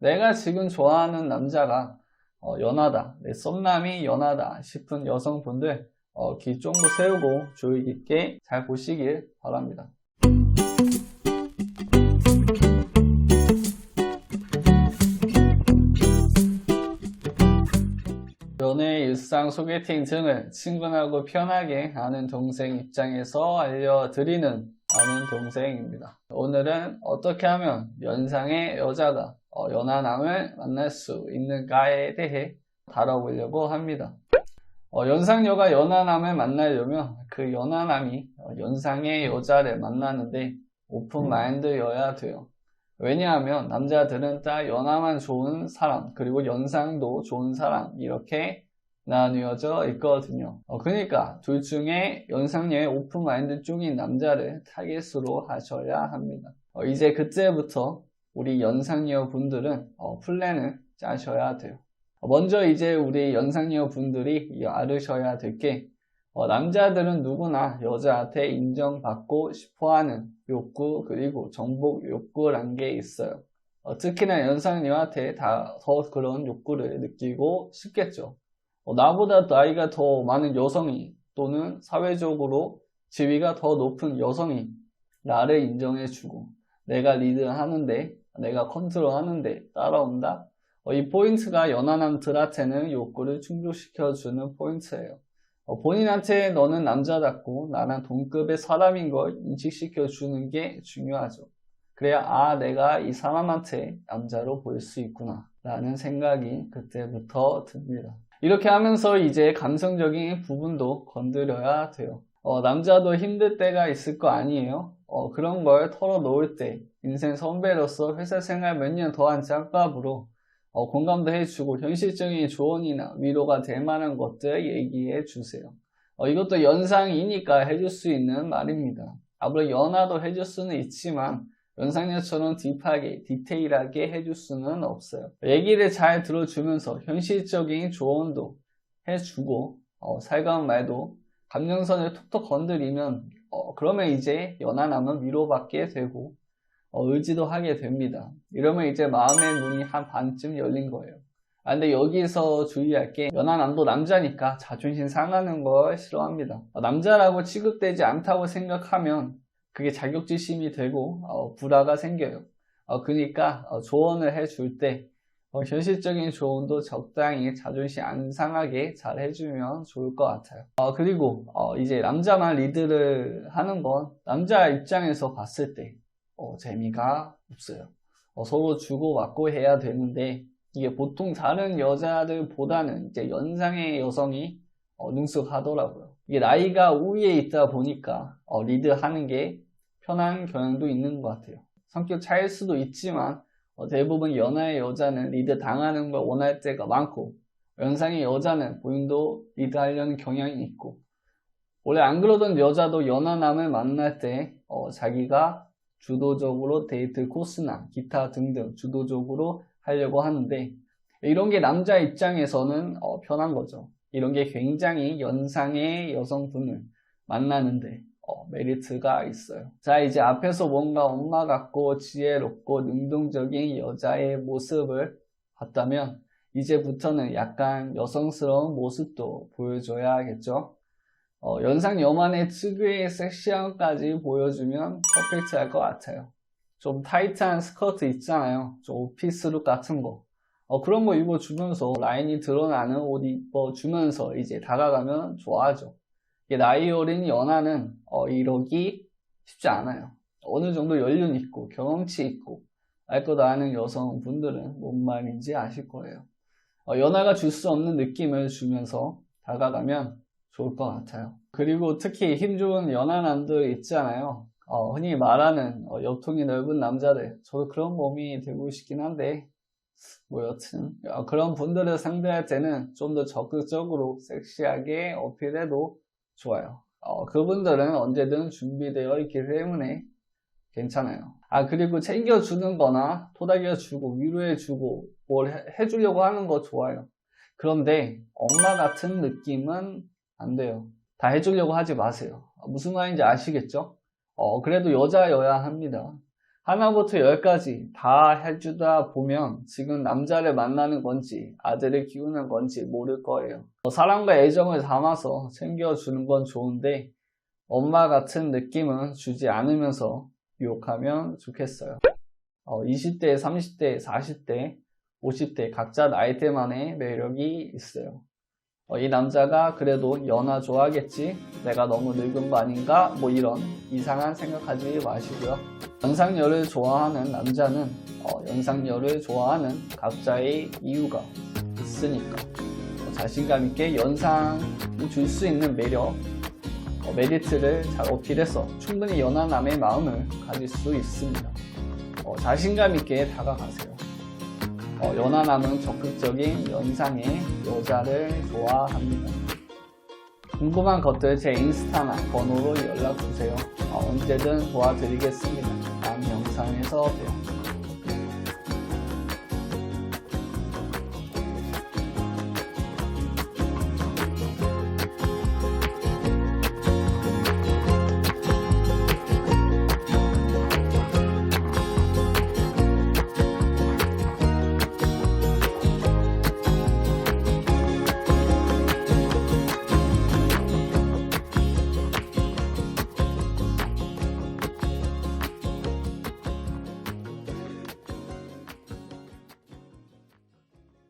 내가 지금 좋아하는 남자가 어, 연하다, 내 썸남이 연하다 싶은 여성분들 어, 귀 쫑긋 세우고 주의 깊게 잘 보시길 바랍니다. 연애, 일상, 소개팅 등을 친근하고 편하게 아는 동생 입장에서 알려드리는 아는 동생입니다. 오늘은 어떻게 하면 연상의 여자가 어, 연하남을 만날 수 있는가에 대해 다뤄보려고 합니다. 어, 연상녀가 연하남을 만나려면 그 연하남이 어, 연상의 여자를 만나는데 오픈 마인드여야 돼요. 왜냐하면 남자들은 다 연하만 좋은 사람 그리고 연상도 좋은 사람 이렇게 나뉘어져 있거든요. 어, 그러니까 둘 중에 연상녀의 오픈 마인드 중인 남자를 타겟으로 하셔야 합니다. 어, 이제 그때부터 우리 연상녀 분들은 어, 플랜을 짜셔야 돼요. 어, 먼저 이제 우리 연상녀 분들이 알으셔야 될 게 남자들은 누구나 여자한테 인정받고 싶어하는 욕구 그리고 정복 욕구란 게 있어요. 어, 특히나 연상녀한테 다 더 그런 욕구를 느끼고 싶겠죠. 어, 나보다 나이가 더 많은 여성이 또는 사회적으로 지위가 더 높은 여성이 나를 인정해주고 내가 리드하는데 내가 컨트롤하는데 따라온다. 어, 이 포인트가 연하남들한테는 욕구를 충족시켜주는 포인트예요. 어, 본인한테 너는 남자답고 나랑 동급의 사람인 걸 인식시켜주는 게 중요하죠. 그래야 아 내가 이 사람한테 남자로 보일 수 있구나 라는 생각이 그때부터 듭니다. 이렇게 하면서 이제 감성적인 부분도 건드려야 돼요. 어, 남자도 힘들 때가 있을 거 아니에요? 어, 그런 걸 털어놓을 때 인생 선배로서 회사 생활 몇 년 더 한 짬밥으로 어, 공감도 해주고 현실적인 조언이나 위로가 될 만한 것들 얘기해 주세요. 어, 이것도 연상이니까 해줄 수 있는 말입니다. 아무래도 연하도 해줄 수는 있지만 연상녀처럼 딥하게 디테일하게 해줄 수는 없어요. 얘기를 잘 들어주면서 현실적인 조언도 해주고 어, 살가운 말도 감정선을 톡톡 건드리면 어, 그러면 이제 연하남은 위로받게 되고 어, 의지도 하게 됩니다. 이러면 이제 마음의 문이 한 반쯤 열린 거예요. 아, 근데 여기서 주의할 게 연하남도 남자니까 자존심 상하는 걸 싫어합니다. 어, 남자라고 취급되지 않다고 생각하면 그게 자격지심이 되고 어, 불화가 생겨요. 어, 그러니까 어, 조언을 해줄 때 어, 현실적인 조언도 적당히 자존심 안 상하게 잘 해주면 좋을 것 같아요. 어, 그리고 어, 이제 남자만 리드를 하는 건 남자 입장에서 봤을 때 어, 재미가 없어요. 어, 서로 주고받고 해야 되는데 이게 보통 다른 여자들보다는 이제 연상의 여성이 어, 능숙하더라고요. 이게 나이가 우위에 있다 보니까 어, 리드하는 게 편한 경향도 있는 것 같아요. 성격 차일 수도 있지만 어, 대부분 연하의 여자는 리드 당하는 걸 원할 때가 많고 연상의 여자는 본인도 리드하려는 경향이 있고 원래 안 그러던 여자도 연하남을 만날 때 어, 자기가 주도적으로 데이트 코스나 기타 등등 주도적으로 하려고 하는데 이런 게 남자 입장에서는 어, 편한 거죠. 이런 게 굉장히 연상의 여성분을 만나는데 어, 메리트가 있어요. 자 이제 앞에서 뭔가 엄마 같고 지혜롭고 능동적인 여자의 모습을 봤다면 이제부터는 약간 여성스러운 모습도 보여줘야겠죠. 어, 연상 여만의 특유의 섹시함까지 보여주면 퍼펙트할 것 같아요. 좀 타이트한 스커트 있잖아요. 좀 오피스룩 같은 거. 어, 그런 거 입어주면서 라인이 드러나는 옷 입어주면서 이제 다가가면 좋아하죠. 나이 어린 연하는 어, 이러기 쉽지 않아요. 어느 정도 연륜 있고 경험치 있고 알 것 아는 여성분들은 뭔 말인지 아실 거예요. 어, 연하가 줄 수 없는 느낌을 주면서 다가가면 좋을 것 같아요. 그리고 특히 힘 좋은 연하 남들 있잖아요. 어, 흔히 말하는 어, 옆통이 넓은 남자들. 저도 그런 몸이 되고 싶긴 한데 뭐 여튼 어, 그런 분들을 상대할 때는 좀 더 적극적으로 섹시하게 어필해도 좋아요. 어, 그분들은 언제든 준비되어 있기 때문에 괜찮아요. 아 그리고 챙겨주는 거나 토닥여주고 위로해주고 뭘 해주려고 하는 거 좋아요. 그런데 엄마 같은 느낌은 안 돼요. 다 해주려고 하지 마세요. 무슨 말인지 아시겠죠? 어, 그래도 여자여야 합니다. 하나부터 열까지 다 해주다 보면 지금 남자를 만나는 건지 아들을 키우는 건지 모를 거예요. 어, 사랑과 애정을 담아서 챙겨주는 건 좋은데 엄마 같은 느낌은 주지 않으면서 유혹하면 좋겠어요. 어, 20대, 30대, 40대, 50대 각자 나이대만의 매력이 있어요. 어, 이 남자가 그래도 연하 좋아하겠지? 내가 너무 늙은 거 아닌가? 뭐 이런 이상한 생각하지 마시고요. 연상녀를 좋아하는 남자는 어, 연상녀를 좋아하는 각자의 이유가 있으니까 어, 자신감 있게 연상이 줄 수 있는 매력, 어, 메리트를 잘 어필해서 충분히 연하 남의 마음을 가질 수 있습니다. 어, 자신감 있게 다가가세요. 어, 연하남은 적극적인 연상의 여자를 좋아합니다. 궁금한 것들 제 인스타나 번호로 연락 주세요. 어, 언제든 도와드리겠습니다. 다음 영상에서 봬요.